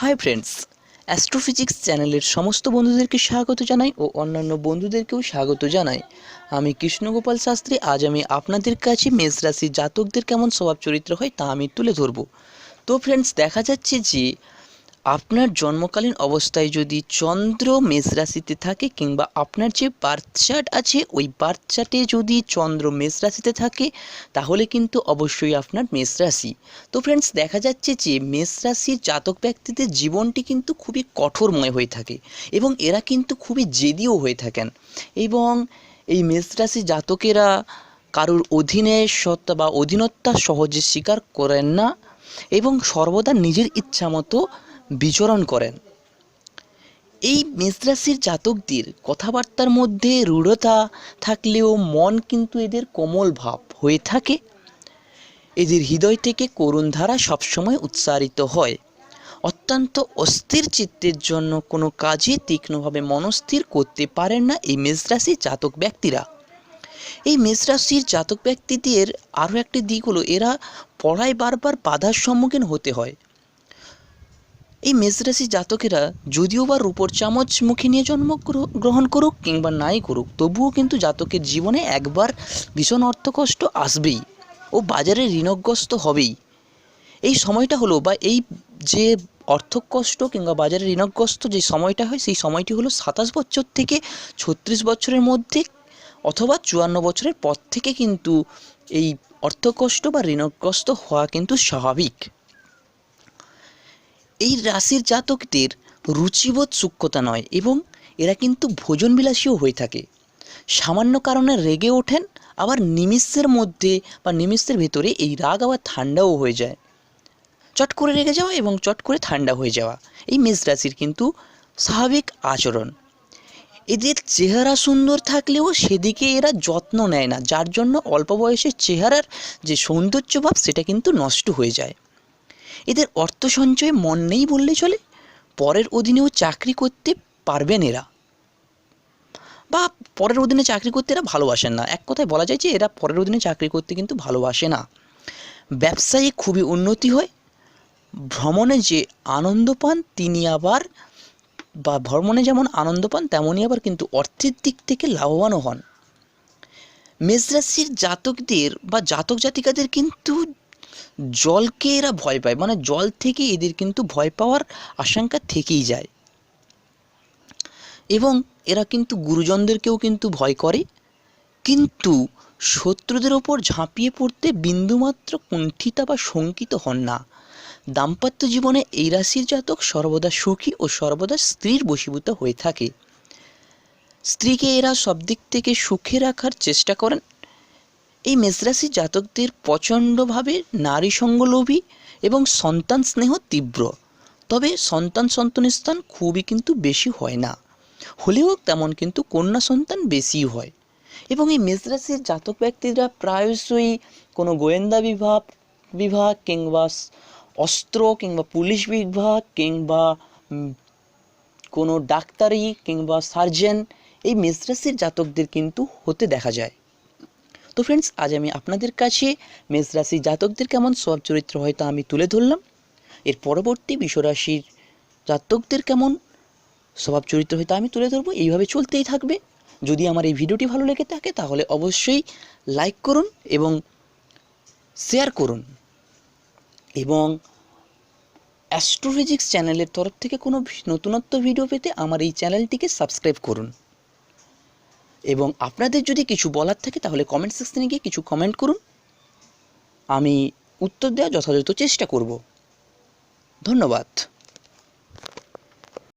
Hi friends astrophysics চ্যানেলের সমস্ত বন্ধুদেরকে স্বাগত জানাই ও অন্যান্য বন্ধুদেরকেও স্বাগত জানাই। আমি কৃষ্ণগোপাল শাস্ত্রী, আজ আমি আপনাদের কাছে মেষ রাশির জাতকদের কেমন স্বভাব চরিত্র হয় তা আমি তুলে ধরব। তো ফ্রেন্ডস দেখা যাচ্ছে যে আপনার জন্মকালীন অবস্থায় যদি চন্দ্র মেষ রাশিতে থাকে কিংবা আপনার যে বার্থ চার্ট আছে, ওই বার্থ চার্টে যদি চন্দ্র মেষ রাশিতে থাকে, তাহলে কিন্তু অবশ্যই আপনার মেষ রাশি। তো ফ্রেন্ডস দেখা যাচ্ছে যে মেষ রাশির জাতক ব্যক্তিদের জীবনটি কিন্তু খুবই কঠোরময় হয়ে থাকে এবং এরা কিন্তু খুবই জেদিও হয়ে থাকেন এবং এই মেষ রাশি জাতকেরা কারোর অধীনে সত্তা বা অধীনতা সহজে স্বীকার করেন না এবং সর্বদা নিজের ইচ্ছা মতো বিচরণ করেন। এই মেষরাশির জাতকদের কথাবার্তার মধ্যে রূঢ়তা থাকলেও মন কিন্তু এদের কোমল ভাব হয়ে থাকে। এদের হৃদয় থেকে করুণ ধারা সবসময় উচ্চারিত হয়। অত্যন্ত অস্থির চিত্তের জন্য কোনো কাজে তীক্ষ্ণভাবে মনস্থির করতে পারেন না এই মেষরাশির জাতক ব্যক্তিরা। এই মেষরাশির জাতক ব্যক্তিদের আরও একটি দিক হলো, এরা পড়ায় বারবার বাধার সম্মুখীন হতে হয়। এই মেষরাশি জাতকেরা যদিও বা রূপর চামচ মুখে নিয়ে জন্ম গ্রহণ করুক কিংবা নাই করুক, তবুও কিন্তু জাতকের জীবনে একবার ভীষণ অর্থকষ্ট আসবেই ও বাজারে ঋণগ্রস্ত হবেই। এই সময়টা হলো বা এই যে অর্থকষ্ট কিংবা বাজারে ঋণগ্রস্ত যে সময়টা হয়, সেই সময়টি হলো সাতাশ বছর থেকে ছত্রিশ বছরের মধ্যে অথবা চুয়ান্ন বছরের পর থেকে কিন্তু এই অর্থকষ্ট বা ঋণগ্রস্ত হওয়া কিন্তু স্বাভাবিক। এই রাশির জাতকদের রুচিবোধ সূক্ষ্মতা নয় এবং এরা কিন্তু ভোজনবিলাসীও হয়ে থাকে। সামান্য কারণে রেগে ওঠেন, আবার নিমিষের মধ্যে বা নিমিষের ভেতরে এই রাগ আবার ঠান্ডাও হয়ে যায়। চট করে রেগে যাওয়া এবং চট করে ঠান্ডা হয়ে যাওয়া এই মেষ রাশির কিন্তু স্বাভাবিক আচরণ। এদের চেহারা সুন্দর থাকলেও সেদিকে এরা যত্ন নেয় না, যার জন্য অল্প বয়সের চেহারার যে সৌন্দর্যভাব সেটা কিন্তু নষ্ট হয়ে যায়। এদের অর্থ সঞ্চয়ে মন নেই বললে চলে। পরের অধীনেও চাকরি করতে পারবেন এরা। বা পরের অধীনে চাকরি করতে এরা ভালোবাসেন না। এক কথায় বলা যায় যে এরা পরের অধীনে চাকরি করতে কিন্তু ভালোবাসে না। ব্যবসায়ী খুবই উন্নতি হয়। ভ্রমণে যে আনন্দ পান তিনি আবার, বা ভ্রমণে যেমন আনন্দ পান তেমনই আবার কিন্তু অর্থের দিক থেকে লাভবানও হন। মেষরাশির জাতকদের বা জাতক জাতিকাদের কিন্তু জলকে এরা ভয় পায়। মানে জল থেকে এদের কিন্তু ভয় পাওয়ার আশঙ্কা থেকেই যায়। এবং এরা কিন্তু গুরুজনদেরকেও কিন্তু ভয় করে। কিন্তু শত্রুদের ওপর ঝাঁপিয়ে পড়তে বিন্দুমাত্র কুণ্ঠিতা বা শঙ্কিত হন না। দাম্পত্য জীবনে এই রাশির জাতক সর্বদা সুখী ও সর্বদা স্ত্রীর বশীভূত হয়ে থাকে। স্ত্রীকে এরা সব দিক থেকে সুখে রাখার চেষ্টা করেন এই মেষরাশি জাতকদের প্রচণ্ডভাবে নারী সঙ্গলোভী এবং সন্তান স্নেহ তীব্র। তবে সন্তান সন্তানের স্থান খুবই কিন্তু বেশি হয় না। হলেও তেমন কিন্তু কন্যা সন্তান বেশি হয়। এবং এই মেষরাশির জাতক ব্যক্তিরা প্রায়শই কোনো গোয়েন্দা বিভাগ বিভাগ কিংবা অস্ত্র কিংবা পুলিশ বিভাগ কিংবা কোনো ডাক্তারি কিংবা সার্জেন এই মেষরাশির জাতকদের কিন্তু হতে দেখা যায়। তো ফ্রেন্ডস আজ আমি আপনাদের কাছে মেষ রাশি জাতকদের কেমন সব চরিত্র হয়তো আমি তুলে ধরলাম। এর পরবর্তী বিশ্বরাশির জাতকদের কেমন স্বভাব চরিত্র হয়তো আমি তুলে ধরবো। এইভাবে চলতেই থাকবে। যদি আমার এই ভিডিওটি ভালো লেগে থাকে, তাহলে অবশ্যই লাইক করুন এবং শেয়ার করুন। এবং অ্যাস্ট্রোফিজিক্স চ্যানেলের তরফ থেকে কোনো নতুনত্ব ভিডিও পেতে আমার এই চ্যানেলটিকে সাবস্ক্রাইব করুন। এবং আপনাদের যদি কিছু বলার থাকে, তাহলে কমেন্ট সেকশনে গিয়ে কিছু কমেন্ট করুন। আমি উত্তর দেওয়ার যথাযথ চেষ্টা করব। ধন্যবাদ।